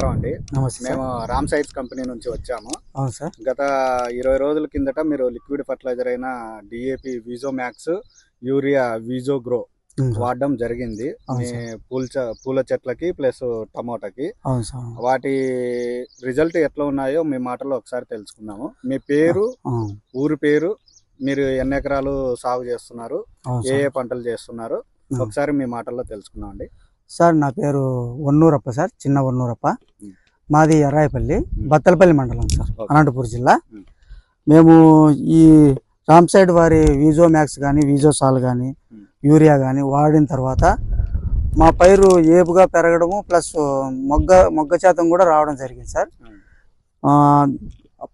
నమస్కారం అండి. నమస్తే మేము రామ్ సైట్స్ కంపెనీ నుంచి వచ్చాము. అవును సార్. గత ఇరవై రోజుల కిందట మీరు లిక్విడ్ ఫర్టిలైజర్ అయిన DAP Vijo max urea Vijo grow. వాడడం జరిగింది. మీ పూల పూల చెట్లకి ప్లస్ టమోటాకి. వాటి రిజల్ట్ ఎట్లా ఉన్నాయో మీ మాటలో ఒకసారి తెలుసుకుందాము. మీ పేరు. ఊరి పేరు మీరు ఎన్ని ఎకరాలు సాగు చేస్తున్నారు ఏ ఏ పంటలు చేస్తున్నారు. ఒకసారి మీ మాటల్లో తెలుసుకుందాం అండి సార్ నా పేరు వన్నూరప్ప సార్ చిన్న వన్నూరప్ప. మాది ఎర్రాయపల్లి బత్తలపల్లి మండలం సార్. అనంతపురం జిల్లా. మేము ఈ రామ్ సైడ్ వారి వీజో మ్యాక్స్ కానీ వీజో సాల్ కానీ. యూరియా కానీ వాడిన తర్వాత మా పైరు ఏపుగా పెరగడము ప్లస్ మొగ్గ మొగ్గ శాతం కూడా రావడం జరిగింది సార్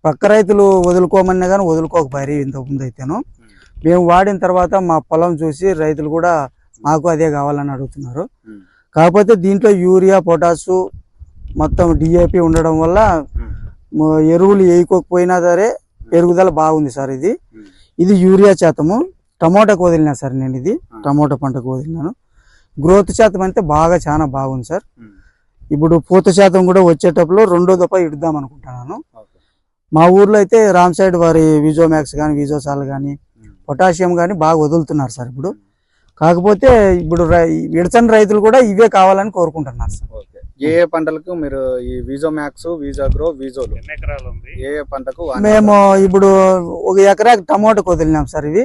పక్క రైతులు వదులుకోమన్నా కానీ వదులుకోకపోయారు ఇంతకుముందు అయితేను. మేము వాడిన తర్వాత మా పొలం చూసి రైతులు కూడా మాకు అదే కావాలని అడుగుతున్నారు. కాకపోతే దీంట్లో యూరియా పొటాసు మొత్తం డిఏపి ఉండడం వల్ల ఎరువులు వేయకోకపోయినా సరే పెరుగుదల బాగుంది సార్ ఇది. ఇది యూరియా శాతము టమోటాకు వదిలినా సార్ నేను ఇది. టమోటా పంటకు వదిలినాను గ్రోత్ శాతం అయితే బాగా చాలా బాగుంది సార్. ఇప్పుడు పూత శాతం కూడా వచ్చేటప్పుడు రెండో దఫ ఇడుద్దాం అనుకుంటున్నాను. మా ఊర్లో అయితే రామ్ సైడ్ వారి విజో మ్యాక్స్ కానీ విజో సాల్ కానీ. పొటాషియం కానీ బాగా వదులుతున్నారు సార్ ఇప్పుడు కాకపోతే ఇప్పుడు రై- విడచని రైతులు కూడా ఇవే కావాలని కోరుకుంటున్నారు సార్. ఓకే. ఏ ఏ పంటలకు మీరు ఈ వీజో మ్యాక్స్ వీజో గ్రో వీజోలు ఎన్ని ఎకరాలు ఉంది? ఏ ఏ పంటకు? మేము ఇప్పుడు ఒక ఎకరాకు టమోటాకు వదిలినాం సార్ ఇవి.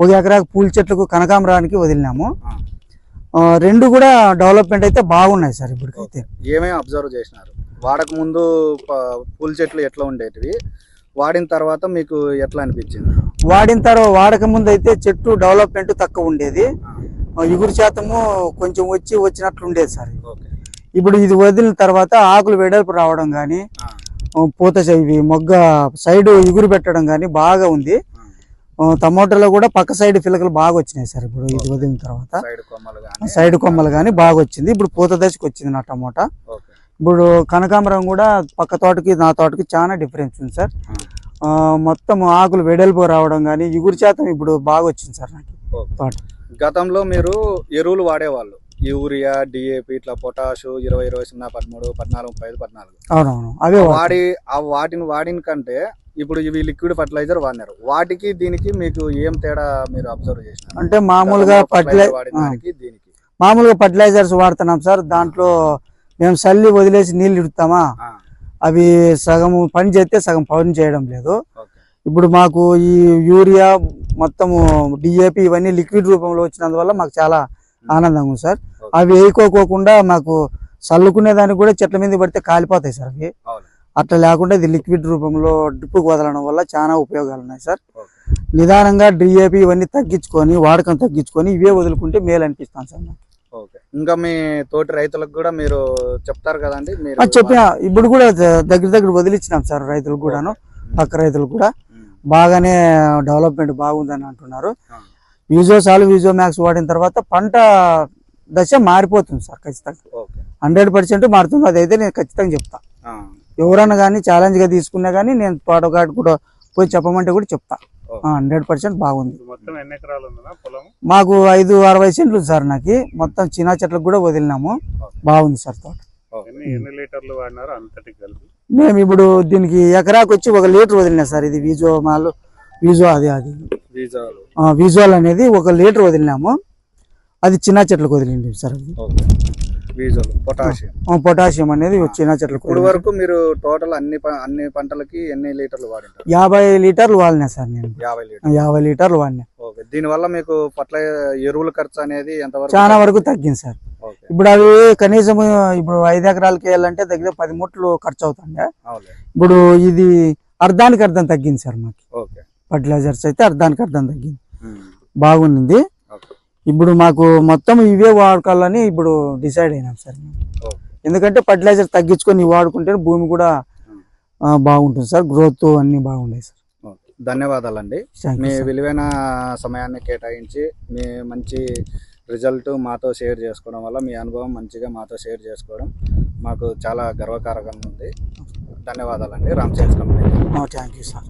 ఒక ఎకరాకు పూల చెట్లకు కనకాంబరానికి వదిలినాము. రెండు కూడా డెవలప్మెంట్ అయితే బాగున్నాయి సార్ ఇప్పటికైతే. ఏమేమి అబ్జర్వ్ చేసినారు? వాడక ముందు పూల చెట్లు ఎట్లా ఉండేటివి? వాడిన తర్వాత మీకు ఎట్లా అనిపించింది? వాడిన తర్వాత వాడక ముందు అయితే చెట్టు డెవలప్మెంట్ తక్కువ ఉండేది. ఎగురు శాతము కొంచెం వచ్చి వచ్చినట్లు ఉండేది సార్ ఇప్పుడు ఇది వదిలిన తర్వాత ఆకులు వెడల్పు రావడం కానీ పూత ఇవి మొగ్గ సైడ్ ఎగురు పెట్టడం కానీ బాగా ఉంది. టమోటాలో కూడా పక్క సైడ్ పిలకలు బాగా వచ్చినాయి సార్ ఇప్పుడు ఇది వదిలిన తర్వాత. సైడ్ కొమ్మలు కానీ బాగా వచ్చింది. ఇప్పుడు పూత దశకు వచ్చింది నా టమోటా. ఇప్పుడు కనకాంబరం కూడా పక్క తోటకి నా తోటకి చాలా డిఫరెన్స్ ఉంది సార్. మొత్తం ఆకులు వెడల్పు రావడం కానీ ఎగురు శాతం ఇప్పుడు బాగా వచ్చింది సార్ నాకు. తోట. గతంలో మీరు ఎరువులు వాడేవాళ్ళు. యూరియా డిఏపి ఇట్లా పొటాషు ఇరవై ఇరవై సున్నా పదమూడు పద్నాలుగు ముప్పై ఐదు పద్నాలుగు. అవునవును. అవే వాడతాం. వాడి ఆ వాటిని వాడిన కంటే ఇప్పుడు ఇవి లిక్విడ్ ఫర్టిలైజర్ వాడినారు. వాటికి దీనికి మీకు ఏం తేడా మీరు అబ్జర్వ్ చేసినారు? అంటే మామూలుగా దానికి మామూలుగా ఫర్టిలైజర్స్ వాడుతున్నాం సార్. దాంట్లో మేము చల్లి వదిలేసి నీళ్ళు ఇడుతామా? అవి సగం పని చేస్తే సగం పని చేయడం లేదు. ఇప్పుడు మాకు ఈ యూరియా మొత్తము డిఏపి ఇవన్నీ లిక్విడ్ రూపంలో వచ్చినందువల్ల మాకు చాలా ఆనందంగా ఉంది సార్. అవి వేయకోకోకుండా మాకు చల్లుకునే దానికి కూడా చెట్ల మీద పడితే కాలిపోతాయి సార్ అవి. అట్లా లేకుండా ఇది లిక్విడ్ రూపంలో డ్రిప్కు వదలడం వల్ల చాలా ఉపయోగాలు ఉన్నాయి సార్. నిదానంగా డిఏపి ఇవన్నీ తగ్గించుకొని వాడకం తగ్గించుకొని ఇవే వదులుకుంటే మేలు అనిపిస్తాను సార్ నాకు ఇంకా మీ తోటి రైతులకు కూడా మీరు చెప్తారు కదండి చెప్పిన ఇప్పుడు కూడా దగ్గర దగ్గర వదిలిచ్చినాం సార్ రైతులకు కూడాను పక్క రైతులు కూడా. బాగానే డెవలప్మెంట్ బాగుందని అంటున్నారు. యూజో సాల్ యూజో మ్యాక్స్ వాడిన తర్వాత పంట దశ మారిపోతుంది సార్ ఖచ్చితంగా. హండ్రెడ్ పర్సెంట్ మారుతుంది. అదైతే నేను ఖచ్చితంగా చెప్తా. ఎవరన్నా కానీ ఛాలెంజ్గా తీసుకున్నా కానీ నేను తోటగాడు కూడా పోయి చెప్పమంటే కూడా చెప్తా. హండ్రెడ్ పర్సెంట్ బాగుంది. మాకు ఐదు అరవై సెంట్లు సార్ నాకు. మొత్తం చిన్న చెట్లకు కూడా వదిలినాము. బాగుంది సార్ తోట. ఎన్ని లీటర్లు వాడినారు అంతటికి కలిపి? మేము ఇప్పుడు దీనికి ఎకరాకు వచ్చి ఒక లీటర్ వదిలినా సార్. ఇది విజో మాలు విజో అది అది. విజువల్ అనేది ఒక లీటర్ వదిలినాము. అది చిన్న చెట్లకు వదిలింది సార్ పొటాషియం. పొటాషియం అనేది చిన్న చెట్లకు ఇప్పుడు. వరకు మీరు టోటల్ అన్ని అన్ని పంటలకి ఎన్ని లీటర్లు వాడింటారు? యాభై లీటర్లు వాడినా సార్ నేను. యాభై ఆ, లీటర్ యాభై లీటర్లు వాడినా. ఓకే. దీని వల్ల మీకు ఫర్టిలైజర్ ఎరువుల ఖర్చు అనేది ఎంతవరకు చాలా వరకు తగ్గింది సార్. ఇప్పుడు అవి కనీసం ఇప్పుడు ఐదు ఎకరాలకి వేయాలంటే దగ్గర పది మూట్లు ఖర్చు అవుతుంది? ఇప్పుడు ఇది అర్ధానికి అర్థం తగ్గింది సార్ మాకు. ఫర్టిలైజర్స్ అయితే అర్ధానికి అర్థం తగ్గింది. బాగుంది. ఇప్పుడు మాకు మొత్తం ఇవే వాడుకోవాలని ఇప్పుడు డిసైడ్ అయినాం సార్ ఎందుకంటే ఫర్టిలైజర్ తగ్గించుకొని వాడుకుంటే భూమి కూడా బాగుంటుంది సార్. గ్రోత్ అన్ని బాగున్నాయి సార్. ధన్యవాదాలండి. మీ. విలువైన సమయాన్ని కేటాయించి మీ మంచి రిజల్ట్ మాతో షేర్ చేసుకోవడం వల్ల మీ అనుభవం మంచిగా మాతో షేర్ చేసుకోవడం మాకు చాలా గర్వకారకంగా ఉంది. ధన్యవాదాలండి. Ram sales company. Thank you sir